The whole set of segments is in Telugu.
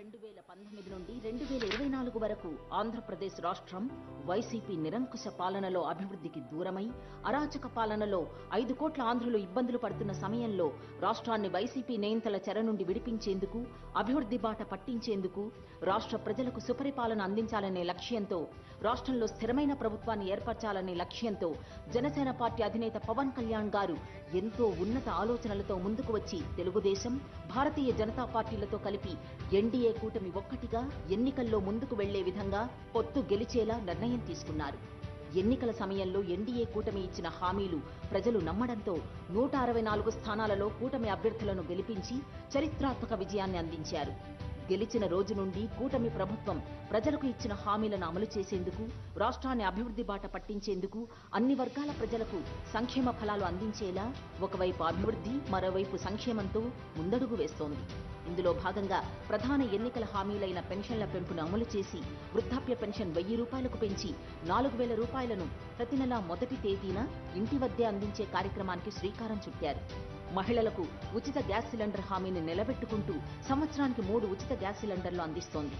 రెండు వేల పంతొమ్మిది నుండి రెండు వేల ఇరవై నాలుగు వరకు ఆంధ్రప్రదేశ్ రాష్ట్రం వైసీపీ నిరంకుశ పాలనలో అభివృద్ధికి దూరమై అరాచక పాలనలో ఐదు కోట్ల ఆంధ్రులు ఇబ్బందులు పడుతున్న సమయంలో రాష్ట్రాన్ని వైసీపీ నేంతల చెర నుండి విడిపించేందుకు అభివృద్ధి బాట పట్టించేందుకు రాష్ట్ర ప్రజలకు సుపరిపాలన అందించాలనే లక్ష్యంతో రాష్ట్రంలో స్థిరమైన ప్రభుత్వాన్ని ఏర్పరచాలనే లక్ష్యంతో జనసేన పార్టీ అధినేత పవన్ కళ్యాణ్ గారు ఎంతో ఉన్నత ఆలోచనలతో ముందుకు వచ్చి తెలుగుదేశం భారతీయ జనతా పార్టీలతో కలిపి ఎన్డీఏ కూటమి ఒక్కటిగా ఎన్నికల్లో ముందుకు వెళ్ళే విధంగా పొత్తు గెలిచేలా నిర్ణయం తీసుకున్నారు. ఎన్నికల సమయంలో ఎన్డీఏ కూటమి ఇచ్చిన హామీలు ప్రజలు నమ్మడంతో నూట అరవై నాలుగు స్థానాలలో కూటమి అభ్యర్థులను గెలిపించి చరిత్రాత్మక విజయాన్ని అందించారు. గెలిచిన రోజు నుండి కూటమి ప్రభుత్వం ప్రజలకు ఇచ్చిన హామీలను అమలు చేసేందుకు రాష్ట్రాన్ని అభివృద్ధి బాట పట్టించేందుకు అన్ని వర్గాల ప్రజలకు సంక్షేమ ఫలాలు అందించేలా ఒకవైపు అభివృద్ధి మరోవైపు సంక్షేమంతో ముందడుగు వేస్తోంది. ఇందులో భాగంగా ప్రధాన ఎన్నికల హామీలైన పెన్షన్ల పెంపును అమలు చేసి వృద్ధాప్య పెన్షన్ వెయ్యి రూపాయలకు పెంచి నాలుగు వేల రూపాయలను ప్రతి నెల మొదటి తేదీన ఇంటి వద్దే అందించే కార్యక్రమానికి శ్రీకారం చుట్టారు. మహిళలకు ఉచిత గ్యాస్ సిలిండర్ హామీని నిలబెట్టుకుంటూ సంవత్సరానికి మూడు ఉచిత గ్యాస్ సిలిండర్లు అందిస్తోంది.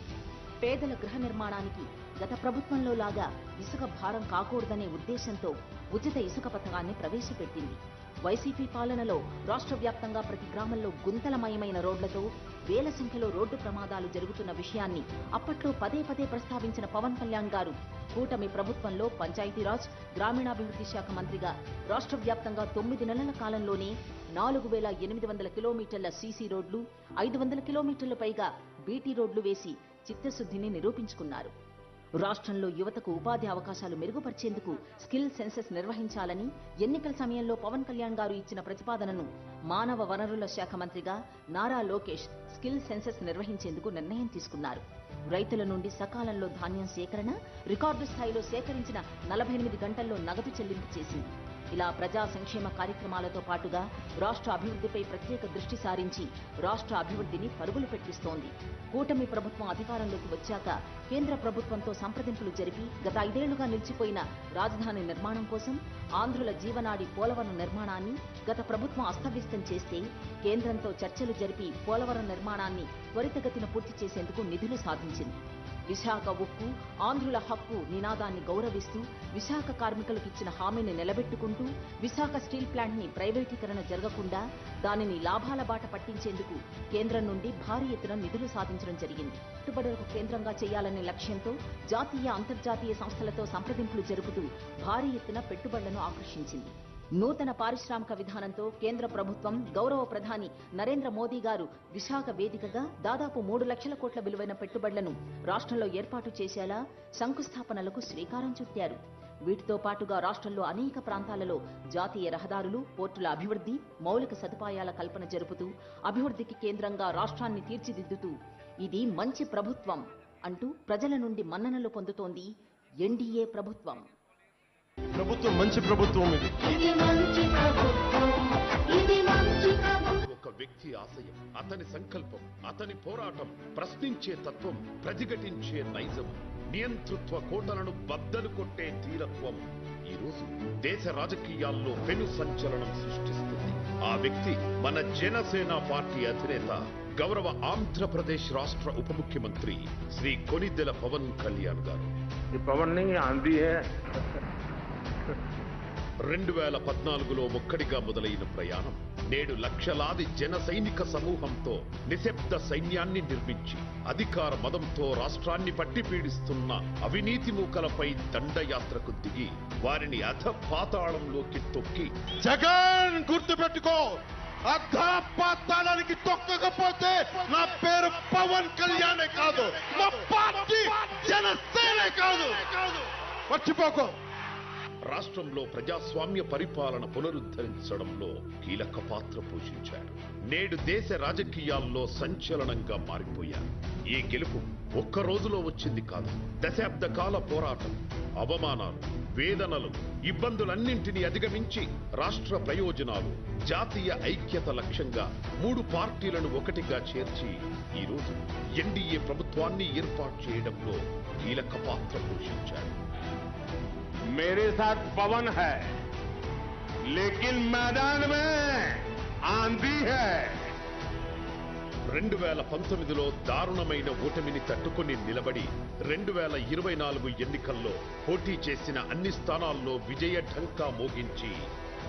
పేదల గృహ నిర్మాణానికి గత ప్రభుత్వంలో లాగా ఇసుక భారం కాకూడదనే ఉద్దేశంతో ఉచిత ఇసుక పథకాన్ని ప్రవేశపెట్టింది. వైసీపీ పాలనలో రాష్ట్ర వ్యాప్తంగా ప్రతి గ్రామంలో గుంతలమయమైన రోడ్లతో వేల సంఖ్యలో రోడ్డు ప్రమాదాలు జరుగుతున్న విషయాన్ని అప్పట్లో పదే పదే ప్రస్తావించిన పవన్ కళ్యాణ్ గారు కూటమి ప్రభుత్వంలో పంచాయతీరాజ్ గ్రామీణాభివృద్ధి శాఖ మంత్రిగా రాష్ట్ర వ్యాప్తంగా తొమ్మిది నెలల కాలంలోనే నాలుగు వేల ఎనిమిది వందల కిలోమీటర్ల సీసీ రోడ్లు ఐదు వందల కిలోమీటర్ల పైగా బీటీ రోడ్లు వేసి చిత్తశుద్ధిని నిరూపించుకున్నారు. రాష్ట్రంలో యువతకు ఉపాధి అవకాశాలు మెరుగుపరిచేందుకు స్కిల్ సెన్సెస్ నిర్వహించాలని ఎన్నికల సమయంలో పవన్ కళ్యాణ్ గారు ఇచ్చిన ప్రతిపాదనను మానవ వనరుల శాఖ మంత్రిగా నారా లోకేష్ స్కిల్ సెన్సెస్ నిర్వహించేందుకు నిర్ణయం తీసుకున్నారు. రైతుల నుండి సకాలంలో ధాన్యం సేకరణ రికార్డు స్థాయిలో సేకరించిన నలభై ఎనిమిది గంటల్లో నగదు చెల్లింపు చేసింది. ఇలా ప్రజా సంక్షేమ కార్యక్రమాలతో పాటుగా రాష్ట్ర అభివృద్ధిపై ప్రత్యేక దృష్టి సారించి రాష్ట్ర అభివృద్ధిని పరుగులు పెట్టిస్తోంది. కూటమి ప్రభుత్వం అధికారంలోకి వచ్చాక కేంద్ర ప్రభుత్వంతో సంప్రదింపులు జరిపి గత ఐదేళ్ళుగా నిలిచిపోయిన రాజధాని నిర్మాణం కోసం ఆంధ్రుల జీవనాడి పోలవరం నిర్మాణాన్ని గత ప్రభుత్వం అస్తవ్యస్తం చేస్తే కేంద్రంతో చర్చలు జరిపి పోలవరం నిర్మాణాన్ని త్వరితగతిన పూర్తి చేసేందుకు నిధులు సాధించింది. విశాఖ ఉక్కు ఆంధ్రుల హక్కు నినాదాన్ని గౌరవిస్తూ విశాఖ కార్మికులకు ఇచ్చిన హామీని నిలబెట్టుకుంటూ విశాఖ స్టీల్ ప్లాంట్ని ప్రైవేటీకరణ జరగకుండా దానిని లాభాల బాట పట్టించేందుకు కేంద్రం నుండి భారీ ఎత్తున నిధులు సాధించడం జరిగింది. పెట్టుబడులకు కేంద్రంగా చేయాలనే లక్ష్యంతో జాతీయ అంతర్జాతీయ సంస్థలతో సంప్రదింపులు జరుపుతూ భారీ ఎత్తున పెట్టుబడులను ఆకర్షించింది. నూతన పారిశ్రామిక విధానంతో కేంద్ర ప్రభుత్వం గౌరవ ప్రధాని నరేంద్ర మోదీ గారు విశాఖ వేదికగా దాదాపు మూడు లక్షల కోట్ల విలువైన పెట్టుబడులను రాష్ట్రంలో ఏర్పాటు చేసేలా శంకుస్థాపనలకు శ్రీకారం చుట్టారు. వీటితో పాటుగా రాష్ట్రంలో అనేక ప్రాంతాలలో జాతీయ రహదారులు పోర్టుల అభివృద్ధి మౌలిక సదుపాయాల కల్పన జరుపుతూ అభివృద్ధికి కేంద్రంగా రాష్ట్రాన్ని తీర్చిదిద్దుతూ ఇది మంచి ప్రభుత్వం అంటూ ప్రజల నుండి మన్ననలు పొందుతోంది ఎన్డీఏ ప్రభుత్వం. ప్రభుత్వం మంచి ప్రభుత్వం ఇది. ఒక వ్యక్తి ఆశయం అతని సంకల్పం అతని పోరాటం ప్రశ్నించే తత్వం ప్రతిఘటించే నైజం నియంతృత్వ కోటలను బద్దలు కొట్టే తీరత్వం. ఈరోజు దేశ రాజకీయాల్లో పెను సంచలనం సృష్టిస్తుంది. ఆ వ్యక్తి మన జనసేన పార్టీ అధినేత గౌరవ ఆంధ్రప్రదేశ్ రాష్ట్ర ఉప ముఖ్యమంత్రి శ్రీ కొనిద్దెల పవన్ కళ్యాణ్ గారు. పవన్ ఆంధ్రీయే రెండు వేల పద్నాలుగులో ఒక్కడిగా మొదలైన ప్రయాణం నేడు లక్షలాది జన సైనిక సమూహంతో నిశ్శబ్ద సైన్యాన్ని నిర్మించి అధికార మదంతో రాష్ట్రాన్ని పట్టి పీడిస్తున్న అవినీతి మూకలపై దండయాత్రకు దిగి వారిని అధ పాతాళంలోకి తొక్కి జగన్ గుర్తుపెట్టుకో అధ పాతాళానికి తొక్కకపోతే నా పేరు పవన్ కళ్యాణే కాదు. మా పార్టీ జనసేనే కాదు. మర్చిపోకో. రాష్ట్రంలో ప్రజాస్వామ్య పరిపాలన పునరుద్ధరించడంలో కీలక పాత్ర పోషించారు. నేడు దేశ రాజకీయాల్లో సంచలనంగా మారిపోయారు. ఈ గెలుపు ఒక్క రోజులో వచ్చింది కాదు దశాబ్ద కాల పోరాటం అవమానాలు వేదనలు ఇబ్బందులన్నింటినీ అధిగమించి రాష్ట్ర ప్రయోజనాలు జాతీయ ఐక్యత లక్ష్యంగా మూడు పార్టీలను ఒకటిగా చేర్చి ఈ రోజు ఎన్డీఏ ప్రభుత్వాన్ని ఏర్పాటు చేయడంలో కీలక పాత్ర పోషించారు. मेरे साथ पवन है लेकिन मैदान में आंधी है రెండు వేల పంతొమ్మిదిలో దారుణమైన ఓటమిని తట్టుకొని నిలబడి రెండు వేల ఇరవై నాలుగు ఎన్నికల్లో పోటీ చేసిన అన్ని స్థానాల్లో విజయ ఢంకా మోగించి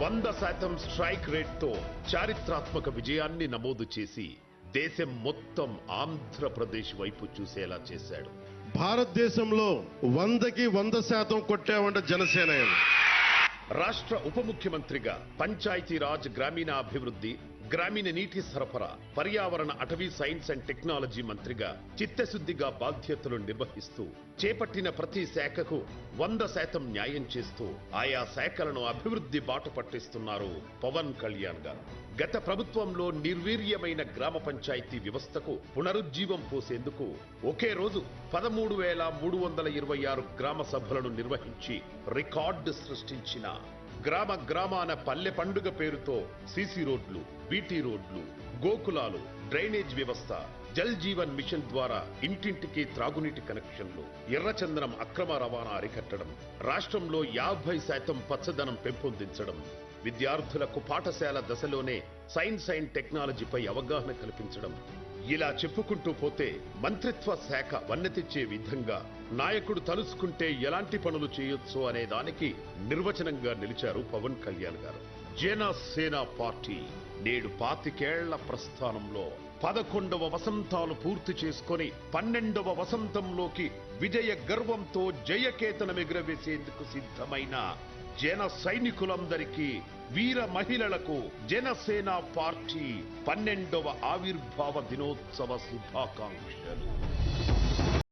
వంద శాతం స్ట్రైక్ రేట్తో చారిత్రాత్మక విజయాన్ని నమోదు చేసి దేశం మొత్తం ఆంధ్రప్రదేశ్ వైపు చూసేలా చేశాడు భారతదేశంలో వందకి వంద శాతం కొట్టామంటే జనసేన రాష్ట్ర ఉప ముఖ్యమంత్రిగా పంచాయతీరాజ్ గ్రామీణాభివృద్ధి గ్రామీణ నీటి సరఫరా పర్యావరణ అటవీ సైన్స్ అండ్ టెక్నాలజీ మంత్రిగా చిత్తశుద్ధిగా బాధ్యతలు నిర్వహిస్తూ చేపట్టిన ప్రతి శాఖకు వంద శాతం న్యాయం చేస్తూ ఆయా శాఖలను అభివృద్ధి బాట పట్టిస్తున్నారు పవన్ కళ్యాణ్ గారు. గత ప్రభుత్వంలో నిర్వీర్యమైన గ్రామ పంచాయతీ వ్యవస్థకు పునరుజ్జీవం పోసేందుకు ఒకే రోజు పదమూడు వేల మూడు వందల ఇరవై ఆరు గ్రామ సభలను నిర్వహించి రికార్డు సృష్టించిన గ్రామ గ్రామాన పల్లె పండుగ పేరుతో సీసీ రోడ్లు బీటీ రోడ్లు గోకులాలు డ్రైనేజ్ వ్యవస్థ జల్ జీవన్ మిషన్ ద్వారా ఇంటింటికి త్రాగునీటి కనెక్షన్లు ఎర్రచందనం అక్రమ రవాణా అరికట్టడం రాష్ట్రంలో యాభై శాతం పచ్చదనం పెంపొందించడం విద్యార్థులకు పాఠశాల దశలోనే సైన్స్ అండ్ టెక్నాలజీపై అవగాహన కల్పించడం ఇలా చెప్పుకుంటూ పోతే మంత్రిత్వ శాఖ వన్నెతిచ్చే విధంగా నాయకుడు తలుసుకుంటే ఎలాంటి పనులు చేయొచ్చు అనే దానికి నిర్వచనంగా నిలిచారు పవన్ కళ్యాణ్ గారు. జనసేన పార్టీ నేడు పాతికేళ్ళ ప్రస్థానంలో పదకొండవ వసంతాలు పూర్తి చేసుకొని పన్నెండవ వసంతంలోకి విజయ గర్వంతో జయకేతనం ఎగురవేసేందుకు సిద్ధమైన జన సైనికులందరికీ వీర మహిళలకు జనసేన పార్టీ పన్నెండవ ఆవిర్భావ దినోత్సవ శుభాకాంక్షలు.